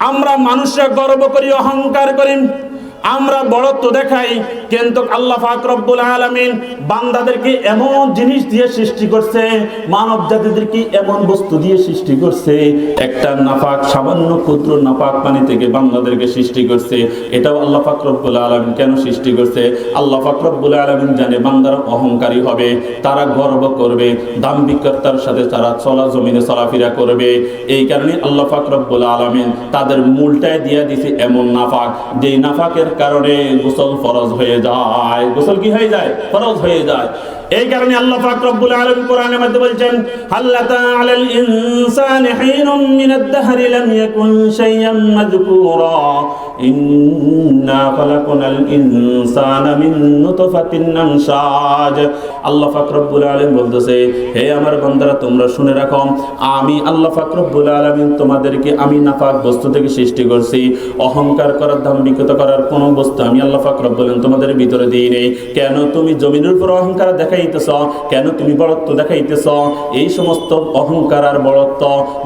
আমরা মানুষরা গর্ব করি অহংকার করি। আমরা বড়ত্ব দেখাই। কিন্তু আল্লাহ পাক রব্বুল আলামিন বান্দাদেরকে এমন জিনিস দিয়ে সৃষ্টি করছে, মানব জাতিদেরকে এমন বস্তু দিয়ে সৃষ্টি করছে। একটা নাপাক, সামান্য ক্ষুদ্র নাপাক পানি থেকে বান্দাদেরকে সৃষ্টি করছে। এটাও আল্লাহ পাক রব্বুল আলামিন কেন সৃষ্টি করছে? আল্লাহ পাক রব্বুল আলামিন জানে বান্দারা অহংকারী হবে, তারা গর্ব করবে, দাম্ভিকতার সাথে তারা চলা জমিনে চলাফেরা করবে। এই কারণে আল্লাহ পাক রব্বুল আলামিন তাদের মূলটায় দিয়ে দিছে এমন নাফাক যেই নাফাকের কারণে গোসল ফরজ হয়ে যায় গোসল কি হয়ে যায়? ফরজ হয়ে যায়। এই কারণে আল্লাহ পাক রব্বুল আলামিন কোরআনের মধ্যে বলছেন হাল্লাতা আলাল ইনসানি হিনুম মিনাদ দাহরি লাম ইয়াকুন শাইয়াম মাযকুরা। ইন্না খালাকনাল ইনসানা মিন নুতফাতিন আমশাজ আল্লাহ পাক রব্বুল আলামিন বলতেছে, হে আমার বান্দারা, তোমরা শুনে রাখো, আমি আল্লাহ পাক রব্বুল আলামিন তোমাদেরকে আমি নাপাক বস্তু থেকে সৃষ্টি করছি। অহংকার করার, দাম্ভিকতা করার কোন বস্তু আমি আল্লাহ পাক রব্বুল আলামিন তোমাদের ভিতরে দিই নেই। কেন তুমি জমিনের উপর অহংকার দেখাইতেছ, কেন তুমি বড়ত্ব দেখাইতেছ? এই সমস্ত অহংকার আর বড়ত্ব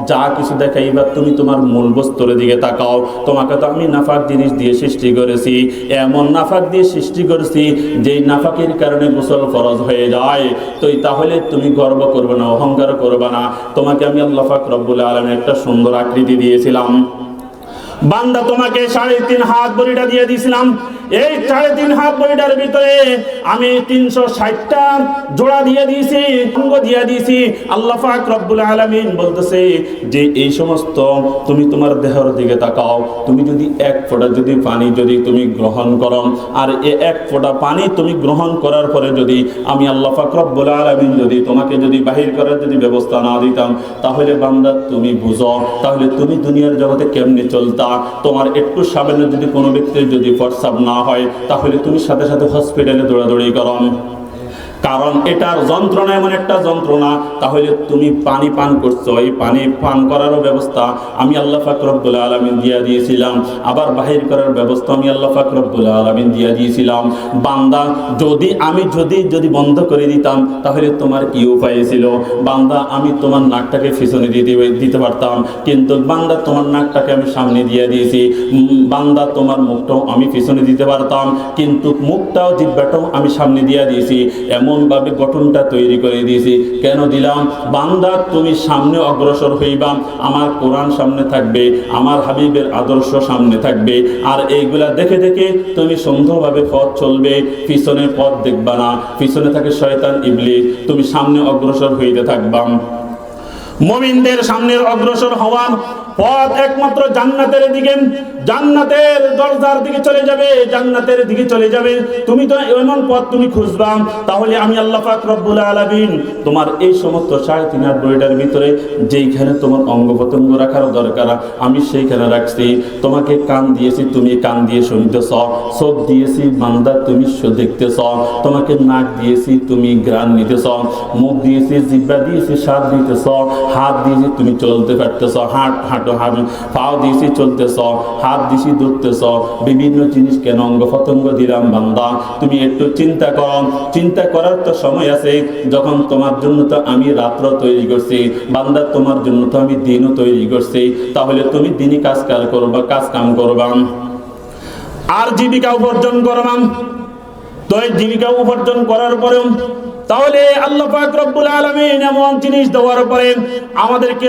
যা কিছু দেখাইবা তুমি তোমার মূল বস্তুর দিকে তাকাও। তোমাকে তো আমি নাফাক জিনিস দিয়ে সৃষ্টি করেছি। এমন নাফাক দিয়ে সৃষ্টি করেছি, যেই নাফাকের কারণে গোসল ফরজ হয়ে যায়। তো তাহলে তুমি গর্ব করবে না, অহংকার করবে না। তোমাকে আমি আল্লাহ পাক রব্বুল আলমের একটা সুন্দর আকৃতি দিয়েছিলাম। বান্দা তোমাকে সাড়ে তিন হাত বড়িটা দিয়ে দিয়েছিলাম। এই সাড়ে তিন হাত বড়িটার ভিতরে আমি তিনশো ষাটটা জোড়া দিয়ে দিয়েছি অঙ্গ দিয়ে দিয়েছি। আল্লাহ পাক রব্বুল আলামিন বলতেছে যে এই সমস্ত তুমি তোমার দেহের দিকে তাকাও। তুমি যদি এক ফোঁটা যদি পানি যদি তুমি গ্রহণ করো, আর এ এক ফোঁটা পানি তুমি গ্রহণ করার পরে যদি আমি আল্লাহ পাক রব্বুল আলামিন যদি তোমাকে যদি বাহির করার যদি ব্যবস্থা না দিতাম, তাহলে বান্দা তুমি বুঝো, তাহলে তুমি দুনিয়ার জগতে কেমনি চলতা? তোমার একটু সামান্য যদি কোনো ব্যক্তির যদি প্রস্রাব না হয় তাহলে তুমি সাথে সাথে হসপিটালে দৌড়াদৌড়ি করো। কারণ এটার যন্ত্রণা এমন একটা যন্ত্রণা, তাহলে তুমি পানি পান করছ। এই পানি পান করারও ব্যবস্থা আমি আল্লাহ ফাকরবুল আলমিন দিয়া দিয়েছিলাম। আবার বাহির করার ব্যবস্থা আমি আল্লাহ ফাকরবুল আলমিন দিয়া দিয়েছিলাম। বান্দা, যদি আমি যদি যদি বন্ধ করে দিতাম, তাহলে তোমার কি উপায় ছিল? বান্দা, আমি তোমার নাকটাকে পিছনে দিতে দিতে পারতাম, কিন্তু বান্দা, তোমার নাকটাকে আমি সামনে দিয়ে দিয়েছি। বান্দা, তোমার মুখটাও আমি পিছনে দিতে পারতাম, কিন্তু মুখটাও জিব্বাটাও আমি সামনে দিয়ে দিয়েছি। এমনভাবে গঠনটা তৈরি করে দিয়েছি। কেন দিলাম? বান্দা, তুমি সামনে অগ্রসর হইবা, আমার কোরআন সামনে থাকবে, আমার হাবিবের আদর্শ সামনে থাকবে। আর এইগুলা দেখে দেখে তুমি সুন্দরভাবে পথ চলবে পিছনে পথ দেখবা না। পিছনে থাকে শয়তান ইবলি তুমি সামনে অগ্রসর হইতে থাকবা মমিনদের সামনের অগ্রসর হওয়া পথ একমাত্র জান্নাতের দিকে। জান্নাতের দরজার দিকে চলে যাবে, জান্নাতের দিকে চলে যাবে। তুমি তো এমন পথ তুমি খুঁজবা, তাহলে আমি আল্লাহ পাক রব্বুল আলামিন তোমার এই সমস্ত সাড়ে তিন হাত বইটার ভিতরে যেইখানে তোমার অঙ্গ প্রত্যঙ্গ রাখার দরকার, আমি সেইখানে রাখছি। তোমাকে কান দিয়েছি, তুমি কান দিয়ে শুনতেছ। চোখ দিয়েছি, বান্দা, তুমি দেখতেছ। তোমাকে নাক দিয়েছি, তুমি গ্রান নিতেছ। মুখ দিয়েছি জিব্বা দিয়েছি, স্বাদ দিতেছ। হাত দিয়েছি, তুমি চলতে পারতেছ। হাট, হাঁটো, হাঁট, পাও দিয়েছি, চলতেছ। হাত দিয়েছি, ধরতেছ। বিভিন্ন জিনিস কেন অঙ্গ প্রত্যঙ্গ দিলাম, বান্দা? তুমি একটু চিন্তা করো। চিন্তা করার তো সময় আছে। যখন তোমার জন্য তো আমি রাত্র তৈরি করছি, বান্দা, তোমার জন্য তো আমি দিনও তৈরি করছি। তাহলে তুমি দিনই কাজ কাজ করবা কাজ কাম করবা। আর জীবিকা উপার্জন করবাম তো জীবিকা উপার্জন করার পরেও তাহলে আল্লাহ পাক রব্বুল আলামিন এমন জিনিস দেওয়ার পরে আমাদেরকে